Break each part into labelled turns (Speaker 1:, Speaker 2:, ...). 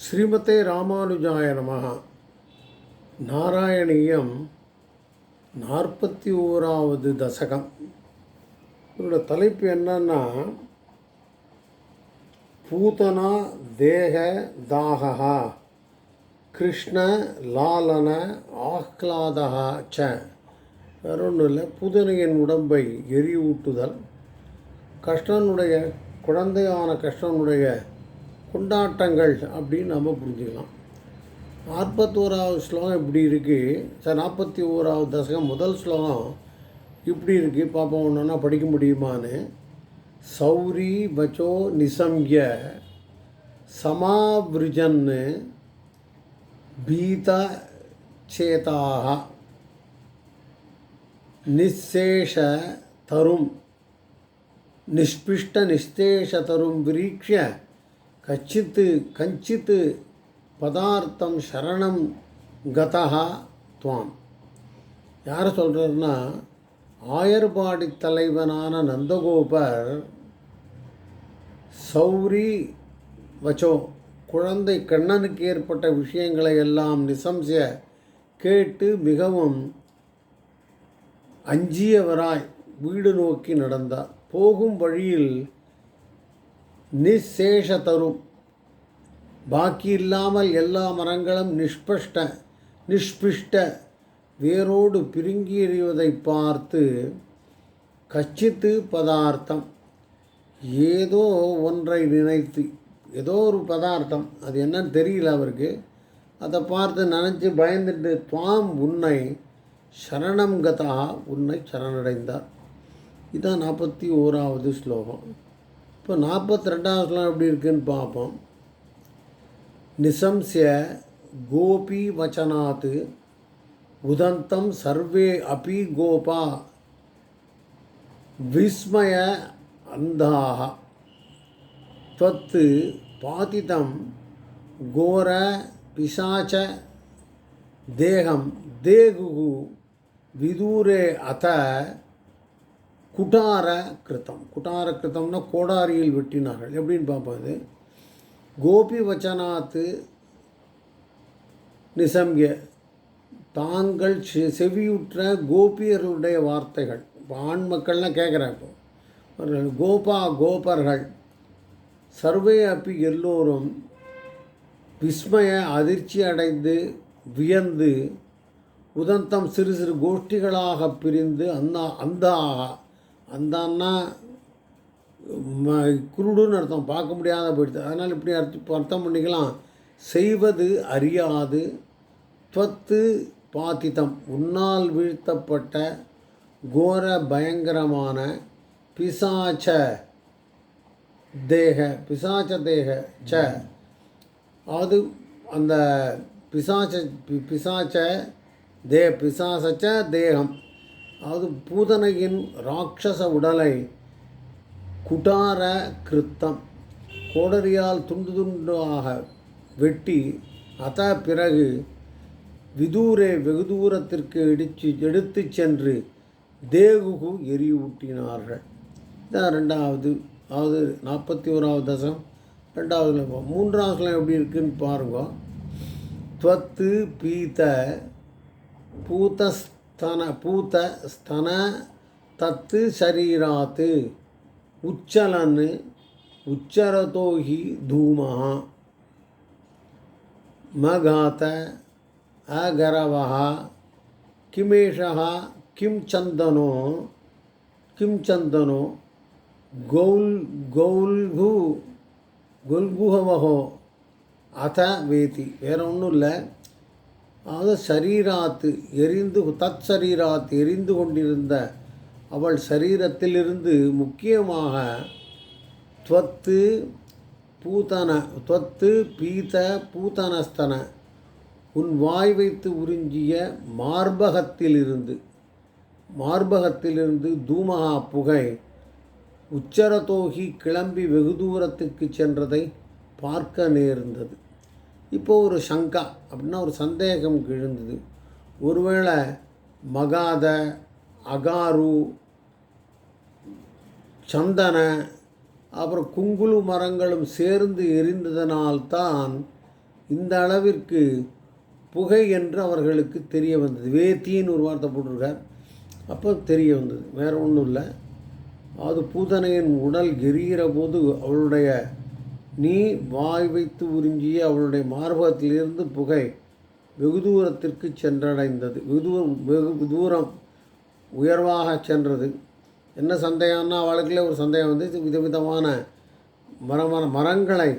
Speaker 1: ஸ்ரீமதே ராமானுஜாய நமகா நாராயணீயம் நாற்பத்தி ஓராவது தசகம். இதோட தலைப்பு என்னன்னா பூதனா தேக தாகா கிருஷ்ண லாலன ஆஹ்லாதகா ச. வேற ஒன்றும் இல்லை புதனையின் உடம்பை எரியூட்டுதல். கிருஷ்ணனுடைய குழந்தையான கிருஷ்ணனுடைய கொண்டாட்டங்கள் அப்படின்னு நம்ம புரிஞ்சுக்கலாம். நாற்பத்தி ஓராவது ஸ்லோகம் இப்படி இருக்குது சார் நாற்பத்தி ஓராவது தசகம் முதல் ஸ்லோகம் இப்படி இருக்குது பார்ப்போம் ஒன்றுனா படிக்க முடியுமான்னு. சௌரி பச்சோ நிசம்ய சமாபிரிஜன்னு பீத சேதாக நிசேஷ தரும். நிஷ்பிஷ்ட நிஸ்தேஷ தரும் விரீக்ஷ கச்சித்து கஞ்சித்து பதார்த்தம் சரணம் கதா துவாம். யார் சொல்கிறாருன்னா ஆயர்பாடி தலைவனான நந்தகோபர் சௌரி வச்சோ குழந்தை கண்ணனுக்கு ஏற்பட்ட விஷயங்களை எல்லாம் நிசம்சிய கேட்டு மிகவும் அஞ்சியவராய் வீடு நோக்கி நடந்தார். போகும் வழியில் நிசேஷ தரும் பாக்கி இல்லாமல் எல்லா மரங்களும் நிஷ்பஷ்ட நிஷ்பிஷ்ட வேரோடு பிரிங்கி எறிவதை பார்த்து கச்சித்து பதார்த்தம். ஏதோ ஒன்றை நினைத்து ஏதோ ஒரு பதார்த்தம். அது என்னன்னு தெரியல அவருக்கு. அதை பார்த்து நினச்சி பயந்துட்டு துவாம் உன்னை சரணம் கதா உன்னை சரணடைந்தார். இதான் நாற்பத்தி ஓராவது ஸ்லோகம். இப்போ நாற்பத்தி ரெண்டாவது ஸ்லோகம் எப்படி இருக்குன்னு பார்ப்போம் நிசம்சிய கோபி வச்சனாத் உதந்தம் சர்வே அபி கோபா விஸ்மய அந்தாக त्वत् பாதிதம் கோர பிசாச்ச தேகம் தேகுகு விதூரே அத குட்டார கிருத்தம் குட்டார கிருத்தம்னா கோடாரியில் வெட்டினார்கள். எப்படின்னு பார்ப்பது கோபி வச்சனாத்து நிசம்ய. தாங்கள் செ- செவியுற்ற கோபியர்களுடைய வார்த்தைகள். இப்போ ஆண் மக்கள்லாம் கேட்குறாங்க அவர்கள் கோபா கோபர்கள். சர்வே அப்பி எல்லோரும் விஸ்மய அதிர்ச்சி அடைந்து வியந்து உதந்தம் சிறு சிறு கோஷ்டிகளாக பிரிந்து அந்த அந்த அந்தான்னா ம குருடுன்னு அர்த்தம் பார்க்க முடியாத போயிடுது. அதனால் இப்படி அர்த்தம் அர்த்தம் பண்ணிக்கலாம். செய்வது அறியாது. துவத்து பாத்திதம். உன்னால் வீழ்த்தப்பட்ட கோர பயங்கரமான பிசாச்ச தேக பிசாச்ச தேக ச. அது அந்த பிசாச்ச பி- பிசாச்ச தே பிசாசச்ச தேகம். அதாவது பூதனையின் ராட்சச உடலை குடார கிருத்தம். கோடரியால் துண்டு துண்டாக வெட்டி அத பிறகு விதூரே வெகு தூரத்திற்கு இடிச்சு எடுத்துச் சென்று தேகுகு எரியூட்டினார்கள். இதான் ரெண்டாவது அதாவது நாற்பத்தி ஓராவது தசம் ரெண்டாவது மூன்றாவது எப்படி இருக்குன்னு பாருங்க. துவத்து பீத ஸ்தன பூத்த ஸ்தன தத்து சரீராத்து உச்சலன் உச்சரதோ ஹி தூமஹா மகாத अगरवः किमेषः किं चन्दनो किं चन्दनो गौल् गौल्गु गोल्गुहवहो अथ वेति வேற ஒன்றும் இல்லை ஆக சரீராத்து எரிந்து தத் சரீராத் எரிந்து கொண்டிருந்த அவள் சரீரத்திலிருந்து முக்கியமாக துவத்து பூதன துவத்து பீத பூதனஸ்தன உன் வாய் வைத்து உறிஞ்சிய மார்பகத்திலிருந்து மார்பகத்திலிருந்து தூமகா புகை உச்சரதோகி கிளம்பி வெகு தூரத்துக்கு சென்றதை பார்க்க நேர்ந்தது. இப்போ ஒரு சங்கா அப்படின்னா ஒரு சந்தேகம் எழுந்தது ஒருவேளை மகாத அகாரு சந்தன அப்புறம் குங்குலு மரங்களும் சேர்ந்து எரிந்ததனால்தான் இந்த அளவிற்கு புகை என்று அவர்களுக்கு தெரிய வந்தது வேத்தின்னு ஒரு வார்த்தை போட்டிருக்கார். அப்போ தெரிய வந்தது வேறு ஒன்றும் இல்லை. அது பூதனையின் உடல் எரிகிற போது அவளுடைய நீ வாய் வைத்து உறிஞ்சிய அவளுடைய மார்பகத்திலிருந்து புகை வெகு தூரத்திற்கு சென்றடைந்தது. வெகு தூரம் வெகு தூரம் உயர்வாக சென்றது. என்ன சந்தேகம்னா அவளுக்குள்ளே ஒரு சந்தேகம் வந்து விதவிதமான மரமான மரங்களை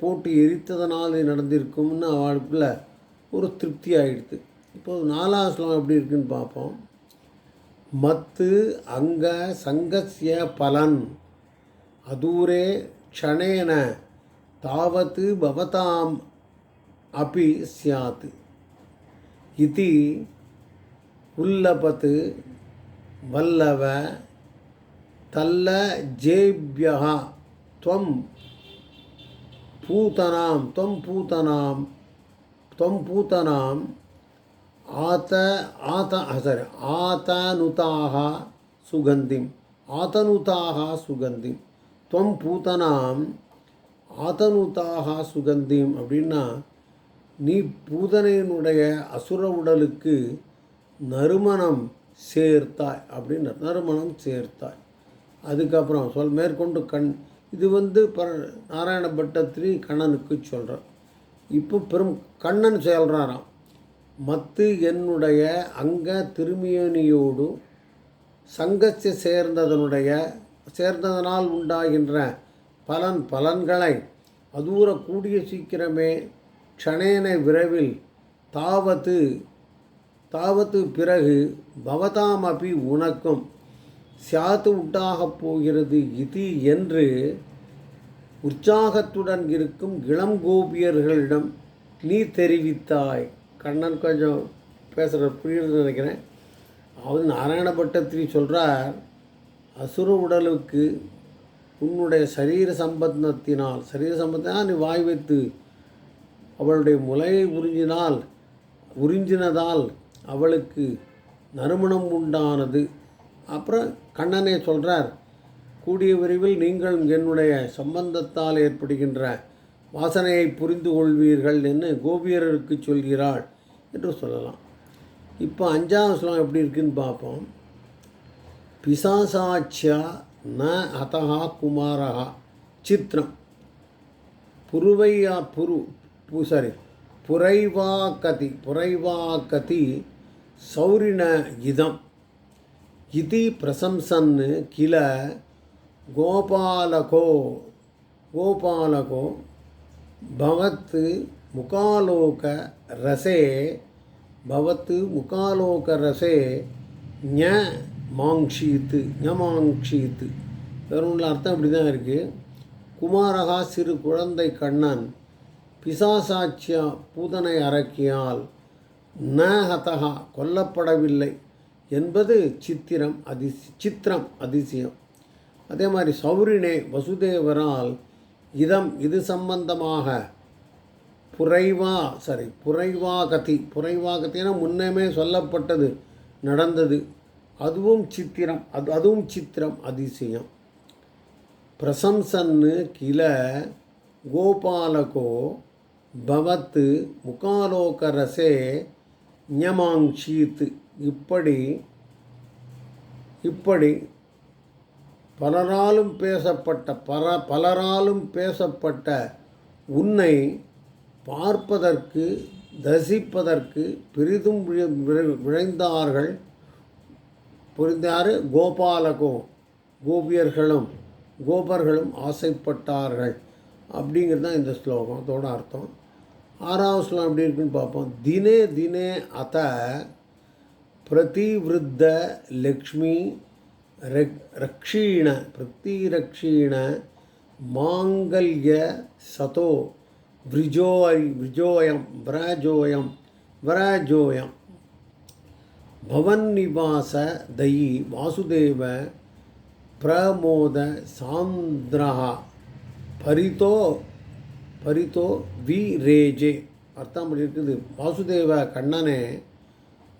Speaker 1: போட்டு எரித்ததனால் இது நடந்திருக்கும்னு அவளுக்குள்ள ஒரு திருப்தி ஆகிடுது இப்போது நாலாவது ஸ்லோகம் எப்படி இருக்குன்னு பார்ப்போம். மத்து அங்க சங்கசிய பலன். அதூரே க்ஷணேன தாவத்து பவதாம் அபி சியாத் இது உல்லபத்து வல்லவ தல்ல ஜேபியா துவம் பூதனாம் துவம் பூதனாம் துவம் பூதனாம் ஆத ஆத சாரி ஆதனுதாக சுகந்திம் ஆதனுதாக சுகந்திம். துவம் பூதனாம் ஆதனுதாக சுகந்திம் அப்படின்னா நீ பூதனையினுடைய அசுர உடலுக்கு நறுமணம் சேர்த்தாய் அப்படின்னு நறுமணம் சேர்த்தாய். அதுக்கப்புறம் சொல் மேற்கொண்டு கண். இது வந்து பர நாராயண பட்டத்திரி கண்ணனுக்கு சொல்கிறார் இப்போ பெரும் கண்ணன் சொல்கிறாராம் மத்து என்னுடைய அங்க திருமியனியோடு சங்கத்தை சேர்ந்ததனுடைய சேர்ந்ததனால் உண்டாகின்ற பலன் பலன்களை அதூர கூடிய சீக்கிரமே க்ஷணேன விரைவில் தாவத்து தாவத்து பிறகு பவதாமபி உனக்கும். சியாத்து உண்டாகப் போகிறது இது என்று உற்சாகத்துடன் இருக்கும் இளம் கோபியர்களிடம் நீ தெரிவித்தாய். கண்ணன் கொஞ்சம் பேசுகிற புரியுதுன்னு நினைக்கிறேன். அவர் நாராயணபட்டத்திரி சொல்கிறார் அசுர உடலுக்கு உன்னுடைய சரீர சம்பந்தத்தினால் சரீர சம்பந்தத்தினால் நீ வாய் வைத்து அவளுடைய முலையை உறிஞ்சினால் உறிஞ்சினதால் அவளுக்கு நறுமணம் உண்டானது. அப்புறம் கண்ணனை சொல்கிறார் கூடிய விரைவில் நீங்கள் என்னுடைய சம்பந்தத்தால் ஏற்படுகின்ற வாசனையை புரிந்து கொள்வீர்கள் என்று கோபியருக்கு சொல்கிறாள் என்று சொல்லலாம். இப்போ அஞ்சாவது ஸ்லோகம் எப்படி இருக்குன்னு பார்ப்போம். பிசாசாச்சா ந ஹதா குமாரா சித்திரம் புருவையா புரு சாரி புரைவாக்கதி புரைவாக்கதி சௌரிண இதம். இது பிரசம்சன் கில கோபாலகோ கோபாலகோ பவத்து முகாலோக ரசே பவத்து முகாலோக ரசே ஞ மாங்ஷீத்து ஞமாங்ஷீத்து வேறு அர்த்தம் அப்படி தான் இருக்குது குமாரகா சிறு குழந்தை கண்ணன் பிசாசாட்சியா பூதனை அரக்கியால் ந ஹதகா கொல்லப்படவில்லை என்பது சித்திரம் அதிசி சித்திரம் அதிசயம். அதே மாதிரி சௌரினே வசுதேவரால் இதம் இது சம்பந்தமாக புரைவா சாரி புரைவா கதி புரைவா முன்னமே சொல்லப்பட்டது நடந்தது. அதுவும் சித்திரம் அது அதுவும் சித்திரம் அதிசயம். பிரசம்சன்னு கில கோபாலகோ பவத்து முகாலோகரசே ஞமாங்ஷீத்து இப்படி இப்படி பலராலும் பேசப்பட்ட பல பலராலும் பேசப்பட்ட உன்னை பார்ப்பதற்கு தரிசிப்பதற்கு பெரிதும் விழ- விழைந்தார்கள் புரிந்தார். கோபாலகோ கோபியர்களும் கோபர்களும் ஆசைப்பட்டார்கள். அப்படிங்கிறது தான் இந்த ஸ்லோகத்தோட அர்த்தம். ஆறாவது ஸ்லோகம் எப்படி இருக்குன்னு பார்ப்போம். தினே தினே அத பிரதிவிருத்த லக்ஷ்மி ரக்- ரக்ஷீண பிரதிரக்ஷீண மாங்கல்ய சதோ விரிஜோய் விரிஜோயம் விராஜோயம் விராஜோயம். பவன் நிவாச தயி வாசுதேவ பிரமோத சாந்திரஹா பரிதோ பரிதோ வி ரேஜே அர்த்தம் இருக்குது. வாசுதேவ கண்ணனே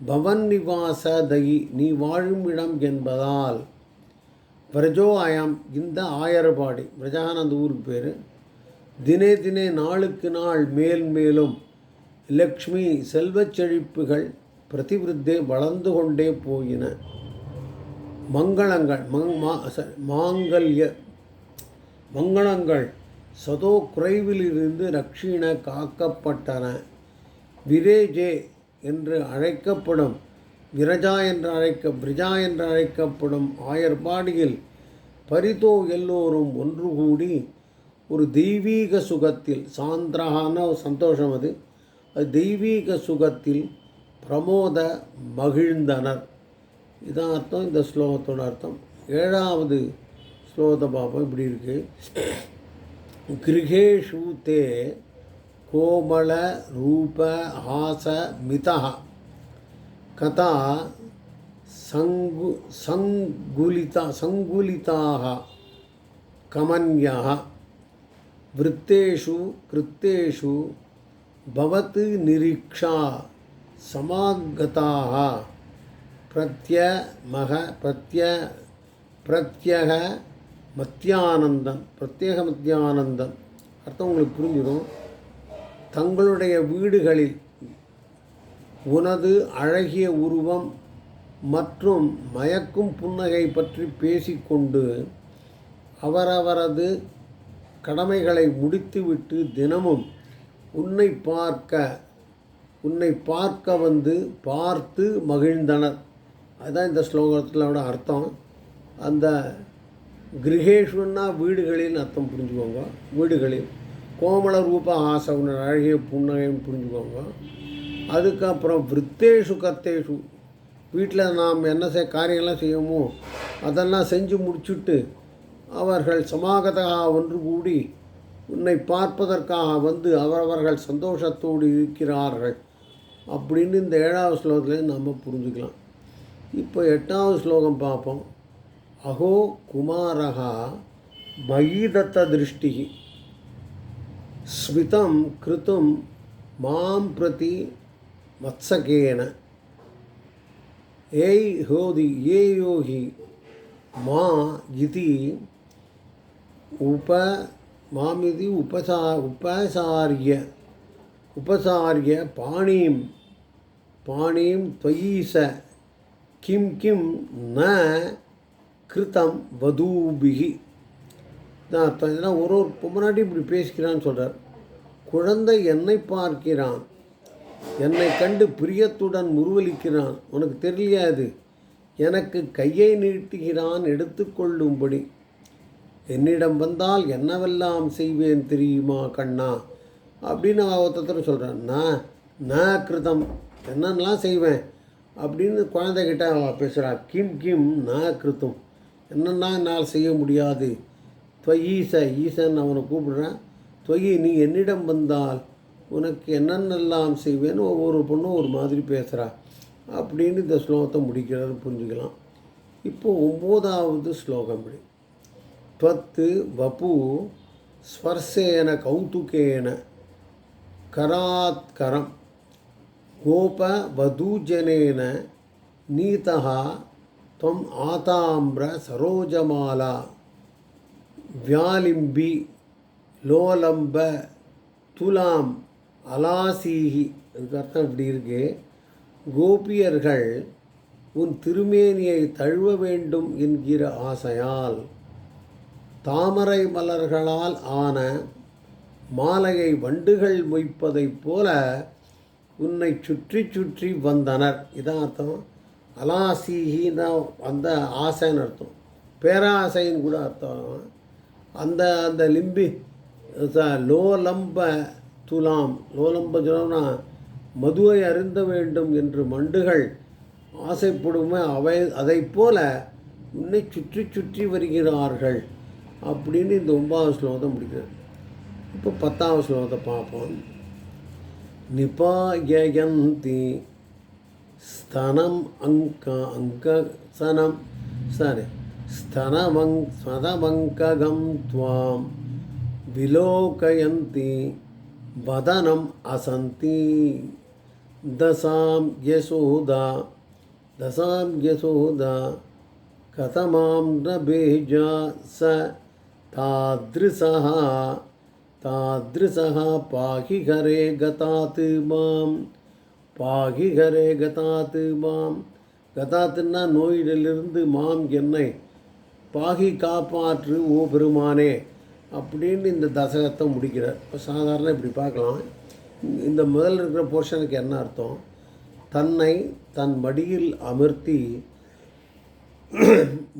Speaker 1: பவன் நிவாச தயி நீ வாழும் இடம் என்பதால் பிரஜோ ஆயாம் இந்த ஆயர்பாடி. பிரஜானந்த ஊர் பேர். தினே தினே நாளுக்கு நாள் மேல் மேலும் லக்ஷ்மி செல்வச் செழிப்புகள் பிரதிவிருத்தே வளர்ந்து கொண்டே போயின. மங்களங்கள் மங் மா ச- மாங்கல்ய மங்களங்கள் சதோ குறைவிலிருந்து ரக்ஷிண காக்கப்பட்டன. விரேஜே என்று அழைக்கப்படும் விரஜா என்று அழைக்க பிரிஜா என்று அழைக்கப்படும் ஆயர்பாடியில் பரிதோ எல்லோரும் ஒன்று கூடி ஒரு தெய்வீக சுகத்தில் சாந்திரகான ஒரு சந்தோஷம் அது. அது தெய்வீக சுகத்தில் பிரமோத மகிழ்ந்தனர் இதான் அர்த்தம் இந்த ஸ்லோகத்தோட அர்த்தம் ஏழாவது ஸ்லோகத்தை பார்ப்போம் இப்படி இருக்கு கிருகேஷு தே கோமள ரூப ஹாச மிதா கதா சங்கு சங்குலிதா சங்குலிதாக கமன்யः वृत्तेषु कृत्तेषु भवत् निरीक्षा சமாகதாக பிரத்யமக பிரத்ய பிரத்யக மத்தியானந்தம் பிரத்யேக மத்தியானந்தம். அர்த்தம் உங்களுக்கு புரிஞ்சிடும். தங்களுடைய வீடுகளில் உனது அழகிய உருவம் மற்றும் மயக்கும் புன்னகை பற்றி பேசிக்கொண்டு அவரவரது கடமைகளை முடித்துவிட்டு தினமும் உன்னை பார்க்க உன்னை பார்க்க வந்து பார்த்து மகிழ்ந்தனர். அதுதான் இந்த ஸ்லோகத்திலோட அர்த்தம். அந்த கிரகேஷுன்னா வீடுகளில் அர்த்தம் புரிஞ்சுக்கோங்க. வீடுகளில். கோமள ரூப ஆசை உன்னை அழகிய புன்னகைன்னு புரிஞ்சுக்கோங்க. அதுக்கப்புறம் விருத்தேஷு கர்த்தேஷு. வீட்டில் நாம் என்ன செய்ய காரியங்கள்லாம் செய்வோமோ அதெல்லாம் செஞ்சு முடிச்சுட்டு அவர்கள் சமாகதாக ஒன்று கூடி உன்னை பார்ப்பதற்காக வந்து அவரவர்கள் சந்தோஷத்தோடு இருக்கிறார்கள். அப்படின்னு இந்த ஏழாவது ஸ்லோகத்துலேருந்து நம்ம புரிஞ்சுக்கலாம். இப்போ எட்டாவது ஸ்லோகம் பார்ப்போம். அகோ குமாரகா மயீதத்த திருஷ்டி ஸ்மிதம் கிருத்தும் மாம் பிரதி வத்சகேன ஏய் ஹோதி ஏ யோகி மா இதி உப மாமிதி உபசா உபசாரிய உபசாரிய பாணிம். பாணீம் त्वयीस கிம் கிம் ந கிருதம் வதூபிகி தான் அர்த்தம் இதெல்லாம் ஒரு ஒரு பொம்மநாட்டி இப்படி பேசிக்கிறான்னு சொல்கிறார் குழந்தை என்னை பார்க்கிறான் என்னை கண்டு பிரியத்துடன் முருவலிக்கிறான் உனக்கு தெரியலையா அது எனக்கு கையை நீட்டுகிறான் எடுத்துக்கொள்ளும்படி என்னிடம் வந்தால் என்னவெல்லாம் செய்வேன் தெரியுமா கண்ணா அப்படின்னு ஒருத்தர் சொல்கிறான் நான் நான் கிருதம் என்னென்னலாம் செய்வேன் அப்படின்னு குழந்தைகிட்ட அவள் பேசுகிறா கிம் கிம் நான் கிருத்தம் என்னென்னா என்னால் செய்ய முடியாது துவயீச ஈசன் அவனை கூப்பிடுறான் துவயி நீ என்னிடம் வந்தால் உனக்கு என்னென்னலாம் செய்வேன்னு ஒவ்வொரு பொண்ணும் ஒரு மாதிரி பேசுகிறா அப்படின்னு இந்த ஸ்லோகத்தை முடிக்கிறாரு புரிஞ்சுக்கலாம் இப்போ ஒம்போதாவது ஸ்லோகம் இப்படி त्वत् वपु स्पर्शेन कौतुकेन करात्करं गोपवधूजनेन नीतः त्वम् आताम्रसरोजमाला व्यालिम्बि லோலம்ப துலாம் அலாசீஹி அதுக்கு அர்த்தம் இப்படி இருக்கு கோபியர்கள் உன் திருமேனியை தழுவ வேண்டும் என்கிற ஆசையால் தாமரை மலர்களால் ஆன மாலையை வண்டுகள் மொய்ப்பதைப் போல உன்னை சுற்றி சுற்றி வந்தனர். இதான் அர்த்தம். அலாசிஹின்னா அந்த ஆசைன்னு அர்த்தம். பேராசைன்னு கூட அர்த்தம். அந்த அந்த லிம்பி லோலம்ப துலாம். லோலம்ப துலாம்னா மதுவை அருந்த வேண்டும் என்று மண்டுகள் ஆசைப்படுமே அவை அதை போல உன்னை சுற்றி சுற்றி வருகிறார்கள் அப்படின்னு இந்த ஒன்பதாவது ஸ்லோகத்தை முடிக்கிறது இப்போ பத்தாவது ஸ்லோகத்தை பார்ப்போம். நிபாயந்தி ஸ்தனம் அங்க அங்கசனம் சாரி ஸ்தனமங் ஸ்மதமங்ககம் துவாம் விலோகயந்தி வதனம் அசந்தி தசாம் யசோதா தசாம் யசோதா கதமாம் ந பேஜா ச தாத்ருசः தாத்ருசா பாகி ஹரே கதாத்து மாம் பாகி ஹரே கதாத்து மாம் கதாத்துன்னா நோயிலிருந்து மாம் என்னை பாகி காப்பாற்று ஓ பெருமானே அப்படின்னு இந்த தசகத்தை முடிக்கிறார். இப்போ சாதாரண இப்படி பார்க்கலாம். இந்த முதல் இருக்கிற போர்ஷனுக்கு என்ன அர்த்தம்? தன்னை தன் மடியில் அமர்த்தி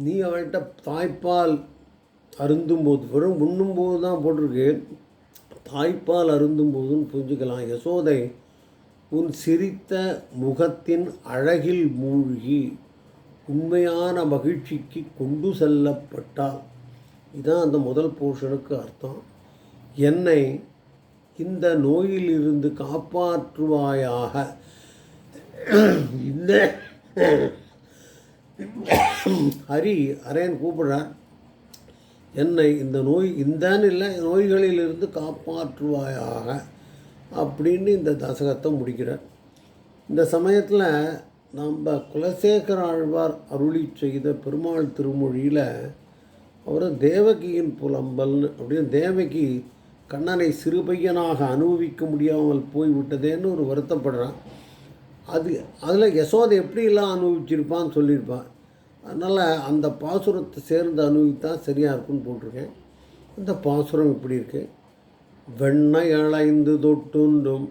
Speaker 1: நீ அவள்கிட்ட தாய்ப்பால் அருந்தும்போது வெறும் உண்ணும்போது தான் போட்டிருக்கு. தாய்ப்பால் அருந்தும் போதும் புரிஞ்சுக்கலாம். யசோதை உன் சிரித்த முகத்தின் அழகில் மூழ்கி உண்மையான மகிழ்ச்சிக்கு கொண்டு செல்லப்பட்டால் இதான் அந்த முதல் போர்ஷனுக்கு அர்த்தம். என்னை இந்த நோயிலிருந்து காப்பாற்றுவாயாக. இந்த ஹரி அரேன் கூப்பிடுறார். என்னை இந்த நோய் இந்தன்னு இல்லை நோய்களிலிருந்து காப்பாற்றுவாயாக அப்படின்னு இந்த தசகத்தை முடிக்கிறார். இந்த சமயத்தில் நம்ம குலசேகர ஆழ்வார் அருளி செய்த பெருமாள் திருமொழியில் அவர் தேவகியின் புலம்பல்னு அப்படின்னு தேவகி கண்ணனை சிறுபையனாக அனுபவிக்க முடியாமல் போய்விட்டதேன்னு ஒரு வருத்தப்படுறான். அது அதில் யசோதை எப்படிலாம் அனுபவிச்சிருப்பான்னு சொல்லியிருப்பான். அதனால் அந்த பாசுரத்தை சேர்ந்து அனுபவித்தான் சரியாக இருக்கும்னு போட்டிருக்கேன். இந்த பாசுரம் இப்படி இருக்கு. வெண்ணை அளைந்து தொட்டுண்டும்.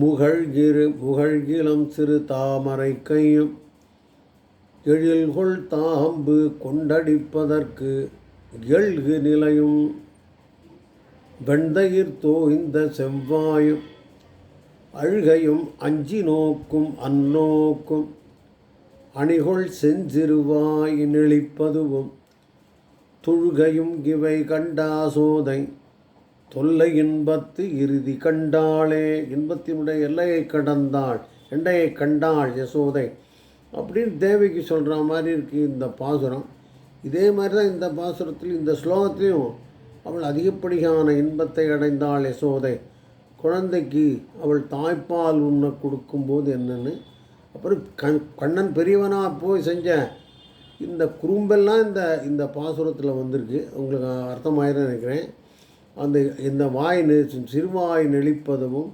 Speaker 1: முகழ்கிரு முகழ்கிலம் சிறு தாமரை கையும். எழில்கொள் தாம்பு கொண்டடிப்பதற்கு எழுகு நிலையும். வெண்தயிர் தோய்ந்த செவ்வாயும். அழுகையும் அஞ்சி நோக்கும் அந்நோக்கும் அணிகொள் செஞ்சிறுவாய் நெளிப்பதுவும் தொழுகையும் இவை கண்டாசோதை தொல்லை இன்பத்து இறுதி கண்டாளே இன்பத்தினுடைய எல்லையை கடந்தாள் எண்டையை கண்டாள் யசோதை. அப்படின்னு தேவிக்கு சொல்கிற மாதிரி இருக்குது இந்த பாசுரம். இதே மாதிரி தான் இந்த பாசுரத்தில் இந்த ஸ்லோகத்திலையும் அவள் அதிகப்படியான இன்பத்தை அடைந்தாள் யசோதை. குழந்தைக்கு அவள் தாய்ப்பால் உண்ண கொடுக்கும்போது என்னென்னு அப்புறம் கண் கண்ணன் பெரியவனாக போய் செஞ்சேன். இந்த குறும்பெல்லாம் இந்த இந்த பாசுரத்தில் வந்திருக்கு. உங்களுக்கு அர்த்தமாயிரம் நினைக்கிறேன். அந்த இந்த வாய் சிறுவாய் நெளிப்பதும்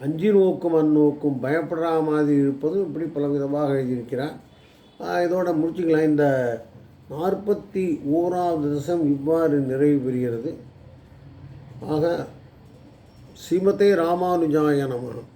Speaker 1: அஞ்சு நோக்கும் அந்நோக்கும் பயப்படுற மாதிரி இருப்பதும் இப்படி பலவிதமாக எழுதியிருக்கிறார். இதோட முடிச்சுக்கலாம். இந்த நாற்பத்தி ஓராவது தசம் இவ்வாறு நிறைவு பெறுகிறது. ஆக ஸ்ரீமதே ராமானுஜாய நமகம்